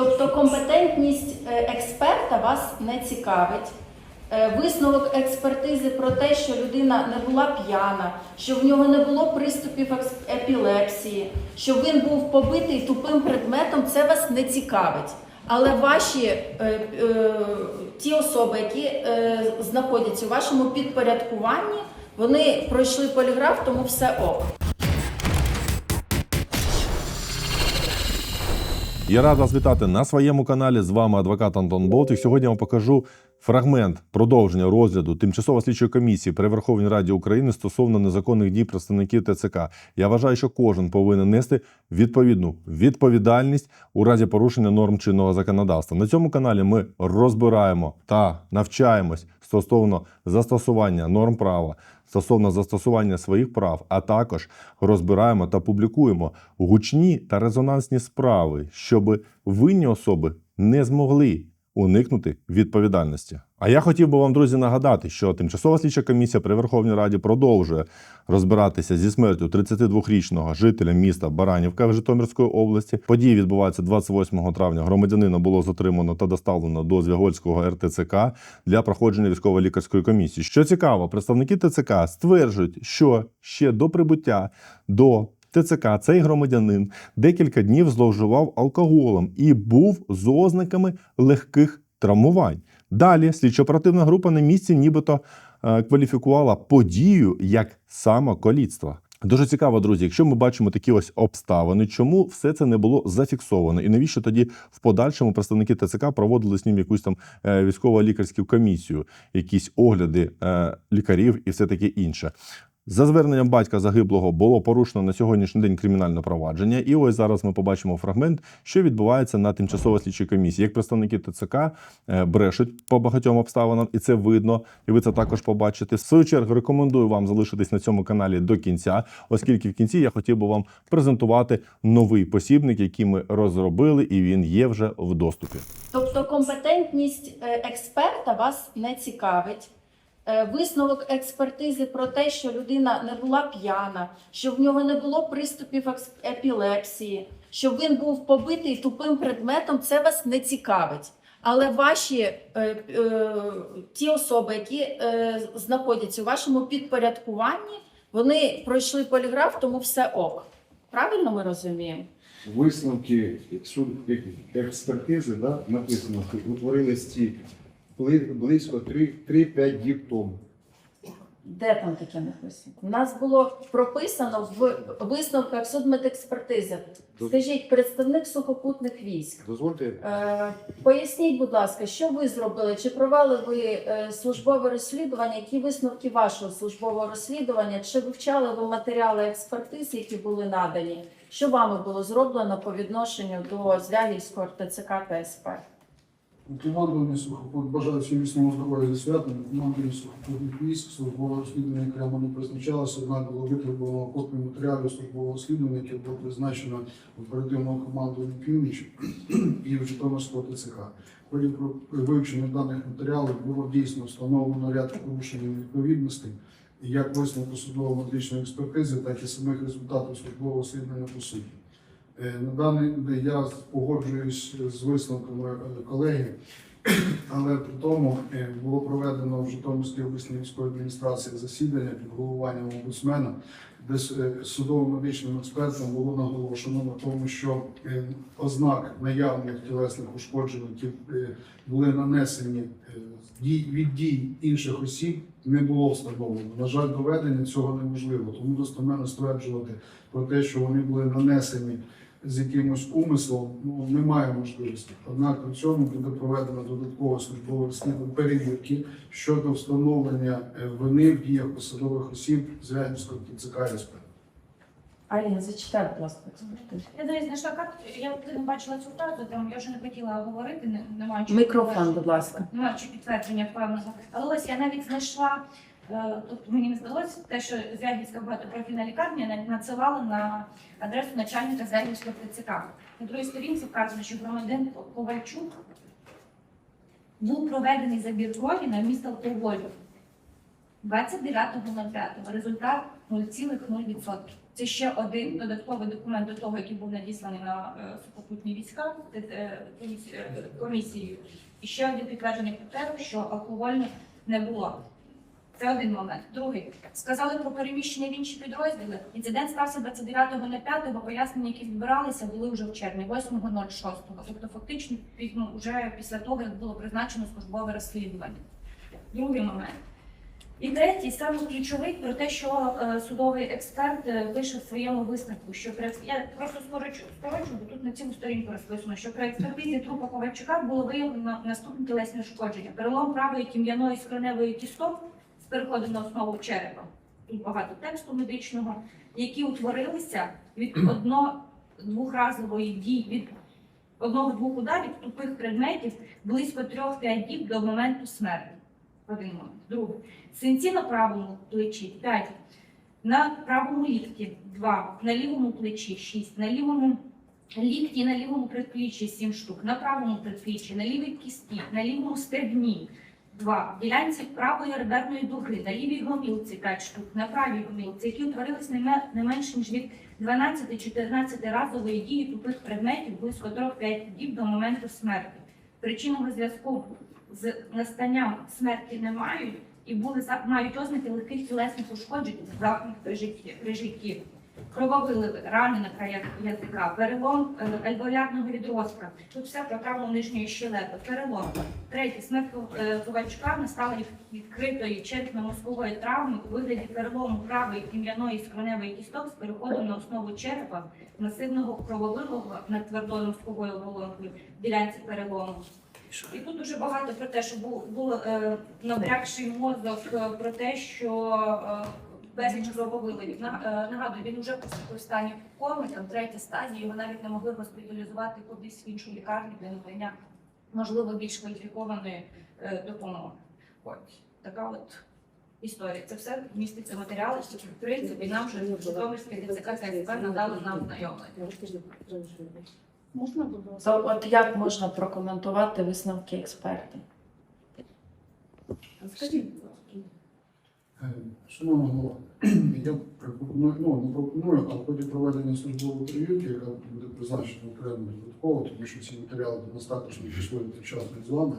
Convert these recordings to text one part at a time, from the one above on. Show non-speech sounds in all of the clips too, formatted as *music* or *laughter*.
Тобто компетентність е, експерта вас не цікавить. Е, Висновок експертизи про те, що людина не була п'яна, що в нього не було приступів епілепсії, що він був побитий тупим предметом, це вас не цікавить. Але ваші е, е, ті особи, які е, знаходяться у вашому підпорядкуванні, вони пройшли поліграф, тому все ок. Я рад вас вітати на своєму каналі. З вами адвокат Антон Болтик. Сьогодні я вам покажу фрагмент продовження розгляду тимчасово слідчої комісії при Верховній Раді України стосовно незаконних дій представників ТЦК. Я вважаю, що кожен повинен нести відповідну відповідальність у разі порушення норм чинного законодавства. На цьому каналі ми розбираємо та навчаємось стосовно застосування норм права. Стосовно застосування своїх прав, а також розбираємо та публікуємо гучні та резонансні справи, щоб винні особи не змогли уникнути відповідальності. А я хотів би вам, друзі, нагадати, що тимчасова слідча комісія при Верховній Раді продовжує розбиратися зі смертю 32-річного жителя міста Баранівка в Житомирської області. Події відбуваються 28 травня. Громадянина було затримано та доставлено до Звягольського РТЦК для проходження військово-лікарської комісії. Що цікаво, представники ТЦК стверджують, що ще до прибуття до ТЦК цей громадянин декілька днів зловживав алкоголем і був з ознаками легких травмувань. Далі слідчо-оперативна група на місці нібито е, кваліфікувала подію як самоколіцтво. Дуже цікаво, друзі, якщо ми бачимо такі ось обставини, чому все це не було зафіксовано, і навіщо тоді в подальшому представники ТЦК проводили з ним якусь там е, військово-лікарську комісію, якісь огляди е, лікарів і все таке інше. За зверненням батька загиблого було порушено на сьогоднішній день кримінальне провадження. І ось зараз ми побачимо фрагмент, що відбувається на тимчасово слідчій комісії. Як представники ТЦК е, брешуть по багатьом обставинам, і це видно, і ви це також побачите. В свою чергу рекомендую вам залишитись на цьому каналі до кінця, оскільки в кінці я хотів би вам презентувати новий посібник, який ми розробили, і він є вже в доступі. Тобто компетентність е, експерта вас не цікавить. Е, Висновок експертизи про те, що людина не була п'яна, що в нього не було приступів епілепсії, що він був побитий тупим предметом, це вас не цікавить. Але ваші е, е, ті особи, які е, знаходяться у вашому підпорядкуванні, вони пройшли поліграф, тому все ок. Правильно ми розуміємо? Висновки суд експертизи да, написано, що утворились близько 3-5 діб тому. Де там таке написано? У нас було прописано в висновках судмедекспертизи. Скажіть, представник сухопутних військ. Дозвольте, Е, поясніть, будь ласка, що ви зробили? Чи провели ви е, службове розслідування? Які висновки вашого службового розслідування? Чи вивчали ви матеріали експертиз, які були надані? Що вами було зроблено по відношенню до Звягільського РТЦК ПСП? Командування сухопут бажаю всім міцного здоров'я зі святом. Командування сухопутних військ службове розслідування окремо не призначалося, однак було витребувано копію матеріалів службового розслідування, яке було призначено оперативного командування північ і в Житомирського ТЦК. В ході про- вивчення даних матеріалів було дійсно встановлено ряд порушень відповідностей, як висновку судово-медичної експертизи, так і самих результатів службового розслідування по суті. Е, На даний день я погоджуюсь з висновками е, колеги, *clears throat* але при тому е, було проведено в Житомирській обласній військовій адміністрації засідання під головуванням омбудсмена, де з е, судово-медичним експертом було наголошено на тому, що ознак наявних тілесних ушкоджень, які були нанесені від дій інших осіб, не було встановлено. На жаль, доведення цього неможливо, тому достеменно стверджувати про те, що вони були нанесені з якимось умислом, ну немає можливості. Однак при цьому буде проведено додаткове службове розслідування перевірки щодо встановлення е, вини в діях посадових осіб з Рядівського ТЦК СП. Аліна, зачитай, будь ласка. Я навіть знайшла карту, я не бачила цю карту, там я вже не хотіла говорити, не, немає чого Мікрофон, підтвердження. будь ласка. Немає чого підтвердження впевненого. Але ось я навіть знайшла, е, тобто мені не здалося те, що Звягільська багатопрофільна лікарня на- надсилала на адресу начальника Звягільського ТЦК. На другій сторінці вказано, що громадян Ковальчук був проведений забір крові на місто алкоголю 29.05. Результат 0,0%. Це ще один додатковий документ до того, який був надісланий на е, сухопутні війська е, комісі- комісією. І ще один підтверджений паперу, що алкогольних не було. Це один момент. Другий сказали про переміщення в інші підрозділи. Інцидент стався 29.05, бо пояснення, які збиралися, були вже в червні, 8.06. Тобто, фактично, ну, вже після того, як було призначено службове розслідування. Другий момент. І третій, саме ключовий, про те, що е, судовий експерт е, пише в своєму висновку, що при я просто скорочу, скорочу, бо тут на цілу сторінку розписано, що при експертизі трупа Ковальчука було виявлено наступні тілесні ушкодження. Перелом правої тім'яної скроневої кісток з переходом на основу черепа. Тут багато тексту медичного, які утворилися від одно-двохразової дії, від одного-двох ударів тупих предметів близько 3-5 діб до моменту смерті. Один момент. Другий. Синці на правому плечі 5, на правому лікті 2, на лівому плечі 6, на лівому лікті, на лівому предпліччі 7 штук, на правому предпліччі, на лівій кісті, на лівому стегні 2, в ділянці правої реберної дуги, на лівій гомілці 5 штук, на правій гомілці, які утворились не ме- не менше ніж від 12-14 разової дії тупих предметів близько 3-5 діб до моменту смерті. Причинного зв'язку з настанням смерті не мають і були мають ознаки легких тілесних ушкоджень завданих при житті. При житті. Крововиливи, рани на краях язика, перелом е, альвеолярного відростка. Тут все про травму нижньої щелепи, перелом. Третє, смерть е, Ковальчука настала відкритої черепно-мозкової травми у вигляді перелому правої кім'яної скроневої кісток з переходом на основу черепа, масивного крововилого над твердою мозковою оболонкою ділянці перелому. І тут дуже багато про те, що був, був е, набрякший мозок, е, про те, що е, безліч крововиливів. Е, Нагадую, він вже поступив в стані коми, там третя стадія, його навіть не могли госпіталізувати кудись в іншу лікарню для надання, можливо, більш кваліфікованої е, допомоги. От така от історія. Це все міститься в матеріалах, що в принципі нам вже Житомирське ДЦК та надали нам знайомлення. Можна було? То от як можна прокоментувати висновки експертів? Е, Шановна голова, *clears throat* я пропоную, ну, пропоную, а в ході проведення службової перевірки, яка буде призначена окремо додатково, тому що ці матеріали до пішли вчасно з вами,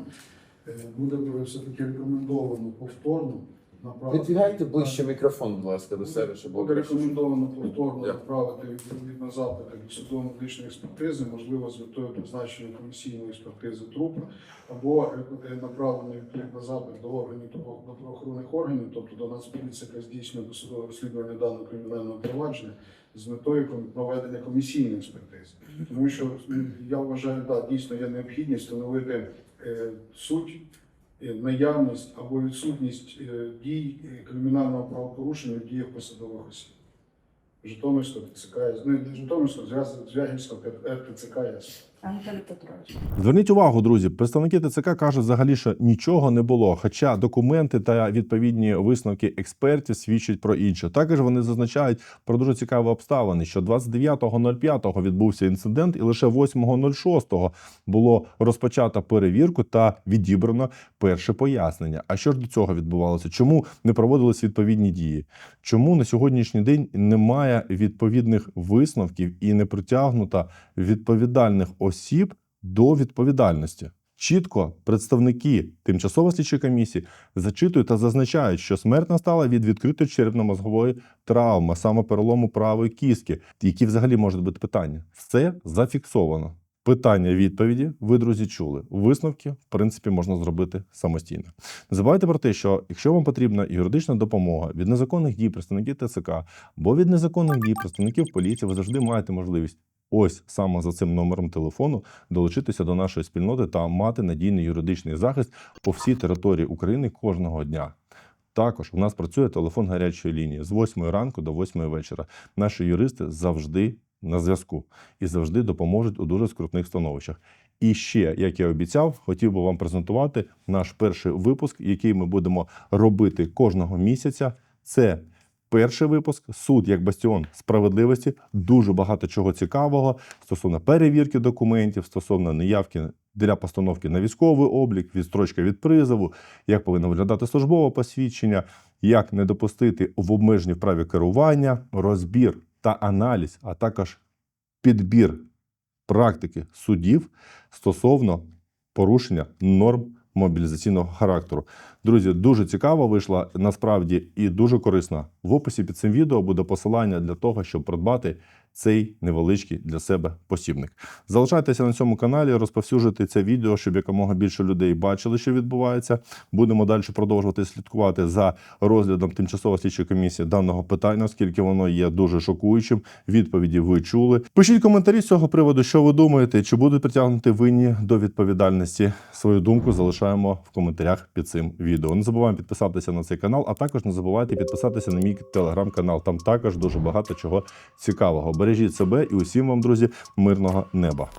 буде все-таки рекомендовано повторно направити. Відвігайте ближче мікрофон, будь ласка, до себе, щоб було Буде рекомендовано повторно направити відповідно запити до судово-медичної експертизи, можливо, з метою призначення комісійної експертизи трупа, або е, направлення відповідно запит до органів до правоохоронних органів, тобто до нас яка здійснює досудове розслідування даного кримінального провадження з метою проведення комісійної експертизи. Тому що я вважаю, так, дійсно є необхідність встановити е, суть е, наявність або відсутність е, дій е, кримінального правопорушення в діях посадових осіб. Житомирського ТЦК, ну, Житомирського, Зв'яз- Звягільського ТЦК ЯС. Анатолій. Зверніть увагу, друзі, представники ТЦК кажуть взагалі, що нічого не було. Хоча документи та відповідні висновки експертів свідчать про інше. Також вони зазначають про дуже цікаві обставини, що 29.05 відбувся інцидент, і лише 8.06 було розпочато перевірку та відібрано перше пояснення. А що ж до цього відбувалося? Чому не проводились відповідні дії? Чому на сьогоднішній день немає відповідних висновків і не притягнуто відповідальних осіб до відповідальності? Чітко представники тимчасової слідчої комісії зачитують та зазначають, що смерть настала від відкритої черепно-мозгової травми, саме перелому правої кістки. Які взагалі можуть бути питання? Все зафіксовано. Питання, відповіді, ви, друзі, чули. Висновки, в принципі, можна зробити самостійно. Не забувайте про те, що якщо вам потрібна юридична допомога від незаконних дій представників ТЦК або від незаконних дій представників поліції, ви завжди маєте можливість ось саме за цим номером телефону долучитися до нашої спільноти та мати надійний юридичний захист по всій території України кожного дня. Також у нас працює телефон гарячої лінії з 8 ранку до 8 вечора. Наші юристи завжди на зв'язку і завжди допоможуть у дуже скрутних становищах. І ще, як я обіцяв, хотів би вам презентувати наш перший випуск, який ми будемо робити кожного місяця. Це перший випуск суд як бастіон справедливості. Дуже багато чого цікавого стосовно перевірки документів, стосовно неявки для постановки на військовий облік, відстрочка від призову, як повинно виглядати службове посвідчення, як не допустити в обмеженні в праві керування, розбір та аналіз, а також підбір практики судів стосовно порушення норм мобілізаційного характеру. Друзі, дуже цікаво вийшла насправді і дуже корисна. В описі під цим відео буде посилання для того, щоб придбати цей невеличкий для себе посібник. Залишайтеся на цьому каналі, розповсюджуйте це відео, щоб якомога більше людей бачили, що відбувається. Будемо далі продовжувати слідкувати за розглядом тимчасової слідчої комісії даного питання, оскільки воно є дуже шокуючим. Відповіді ви чули. Пишіть коментарі з цього приводу, що ви думаєте, чи будуть притягнути винні до відповідальності. Свою думку залишаємо в коментарях під цим відео. Не забуваємо підписатися на цей канал, а також не забувайте підписатися на мій телеграм-канал. Там також дуже багато чого цікавого. Бережіть себе і усім вам, друзі, мирного неба.